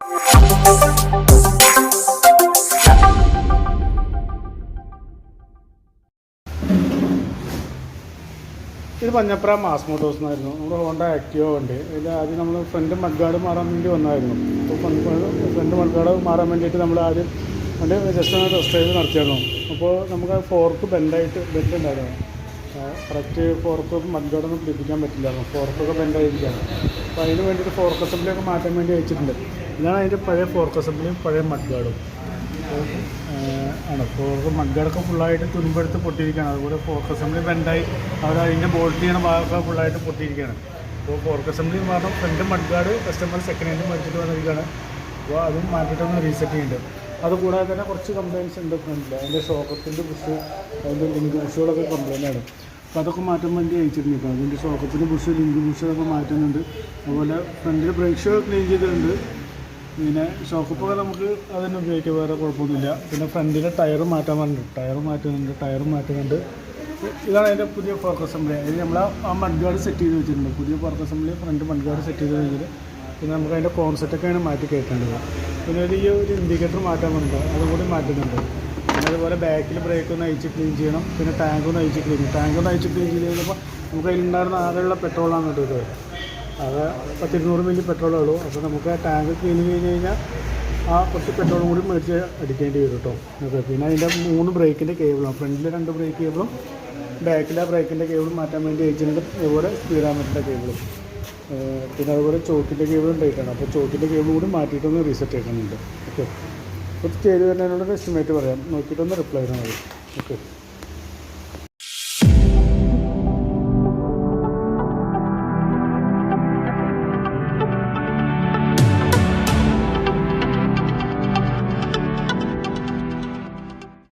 ഇത് പഞ്ഞപ്ര mass motors എന്നായിരുന്നു. നമ്മുടെ ഹോണ്ട ആക്റ്റീവ ഉണ്ട് ഇതിൽ ആദ്യം നമ്മൾ ഫ്രണ്ട് മഡ്ഗാർഡ് മാറാൻ വേണ്ടി വന്നായിരുന്നു. അപ്പോൾ ഫ്രണ്ട് മഡ്ഗാർഡ് മാറാൻ വേണ്ടിയിട്ട് നമ്മൾ ആദ്യം വണ്ടി ജസ്റ്റ് ഒന്ന് ടെസ്റ്റ് ഡ്രൈവ് നടത്തിയായിരുന്നു അപ്പോൾ നമുക്ക് ഫോർക്ക് ബെൻഡായിട്ട് ബെൻഡ് ഉണ്ടായിരുന്നു. കറക്റ്റ് ഫോർക്ക് മഡ്ഗാർഡൊന്നും പിടിപ്പിക്കാൻ പറ്റില്ലായിരുന്നു. ഫോർക്കൊക്കെ ബെൻഡായിരിക്കുകയാണ് അപ്പോൾ അതിന് വേണ്ടിയിട്ട് ഫോർക്ക് അസംബ്ലി ഒക്കെ മാറ്റാൻ വേണ്ടി അയച്ചിട്ടുണ്ട് ഇതാണ് അതിന്റെ പഴയ ഫോർക്ക് അസംബ്ലിയും പഴയ മഡ്ഗാർഡും ആണ്. ഫോർക്ക് മഡ്ഗാർഡൊക്കെ ഫുള്ളായിട്ട് തുരുമ്പെടുത്ത് പൊട്ടിയിരിക്കുകയാണ്. അതുപോലെ ഫോർക്ക് അസംബ്ലി ബെൻഡായി അവർ അതിന്റെ ബോൾട്ട് ചെയ്യുന്ന ഭാഗമൊക്കെ ഫുള്ളായിട്ട് പൊട്ടിയിരിക്കുകയാണ്. അപ്പോൾ ഫോർക്ക് അസംബ്ലി പറഞ്ഞാൽ front mudguard customer second hand മേടിച്ചിട്ട് വന്നിരിക്കുകയാണ്. അപ്പോൾ അതും മാറ്റിയിട്ടൊന്ന് റീസെറ്റ് ചെയ്യുന്നുണ്ട്. അതുകൂടാതെ തന്നെ കുറച്ച് കംപ്ലയിൻസ് ഉണ്ട് ഫ്രണ്ടിൽ അതിന്റെ ഷോക്കത്തിന്റെ ബുഷ് അതിന്റെ ലിങ്ക് ബുഷുകളൊക്കെ കംപ്ലയിന്റ് ആണ്. അപ്പോൾ അതൊക്കെ മാറ്റാൻ വേണ്ടി അയച്ചിട്ടുണ്ട്. അതിന്റെ ഷോക്കത്തിന്റെ ബുഷ് ലിങ്ക് ബുഷ് അതൊക്കെ മാറ്റുന്നുണ്ട്. അതുപോലെ ഫ്രണ്ടിൽ ബ്രേക്ക് ഷോ ക്ലീൻ ചെയ്തിട്ടുണ്ട്. പിന്നെ ഷോക്കപ്പൊക്കെ നമുക്ക് അതിന് ഉപയോഗിക്കാം വേറെ കുഴപ്പമൊന്നുമില്ല. പിന്നെ ഫ്രണ്ടിലെ ടയർ മാറ്റാൻ പറഞ്ഞിട്ടുണ്ട്. ടയർ മാറ്റുന്നുണ്ട് ടയർ മാറ്റുന്നുണ്ട്. ഇതാണ് അതിന്റെ പുതിയ ഫോർക്ക് അസംബ്ലി അതിൽ നമ്മൾ ആ മഡ്ഗാർഡ് സെറ്റ് ചെയ്ത് വെച്ചിട്ടുണ്ട്. പുതിയ fork assembly front mudguard set ചെയ്ത് വെച്ചിട്ട് പിന്നെ നമുക്ക് അതിന്റെ കോൺസെപ്റ്റൊക്കെയാണ് മാറ്റി കയറ്റേണ്ടത് പിന്നെ ഈ ഒരു ഇൻഡിക്കേറ്റർ മാറ്റാൻ പറഞ്ഞിട്ടുണ്ട്. അതുകൂടി മാറ്റുന്നുണ്ട്. പിന്നെ അതുപോലെ ബാക്കിൽ ബ്രേക്ക് ഒന്ന് അയച്ച് ക്ലീൻ ചെയ്യണം. പിന്നെ ടാങ്ക് ഒന്ന് അയച്ച് ക്ലീൻ ചെയ്യണം. ടാങ്ക് ഒന്ന് അയച്ച് ക്ലീൻ ചെയ്ത് കഴിഞ്ഞപ്പോൾ നമുക്ക് അതിലുണ്ടായിരുന്ന ആകെയുള്ള പെട്രോളാണ് കേട്ടോ അത് പത്തിരുന്നൂറ് മില്ലി പെട്രോളേ ഉള്ളൂ. അപ്പോൾ നമുക്ക് ടാങ്ക് ക്ലീൻ ചെയ്ത് കഴിഞ്ഞാൽ ആ കുറച്ച് പെട്രോളും കൂടി മേടിച്ച് അടിക്കേണ്ടി വരും കേട്ടോ ഓക്കെ പിന്നെ അതിന്റെ മൂന്ന് ബ്രേക്കിന്റെ കേബിളാണ് ഫ്രണ്ടിൽ രണ്ട് ബ്രേക്ക് കേബിളും ബാക്കിലെ ബ്രേക്കിന്റെ കേബിൾ മാറ്റാൻ വേണ്ടി അയച്ചിട്ടുണ്ട് അതുപോലെ സ്പീഡാമീറ്ററിന്റെ കേബിളും പിന്നെ അതുപോലെ ചോക്കിന്റെ കേബിളും ടൈറ്റാണ് അപ്പോൾ ചോക്കിന്റെ കേബിൾ കൂടി മാറ്റിയിട്ടൊന്ന് റീസെറ്റ് ചെയ്യണമെന്നുണ്ട്. ഓക്കെ അപ്പോൾ ചെയ്ത് തരുന്നതിനോട് എസ്റ്റിമേറ്റ് പറയാം. നോക്കിയിട്ടൊന്ന് റിപ്ലൈ ചെയ്താൽ മതി. ഓക്കെ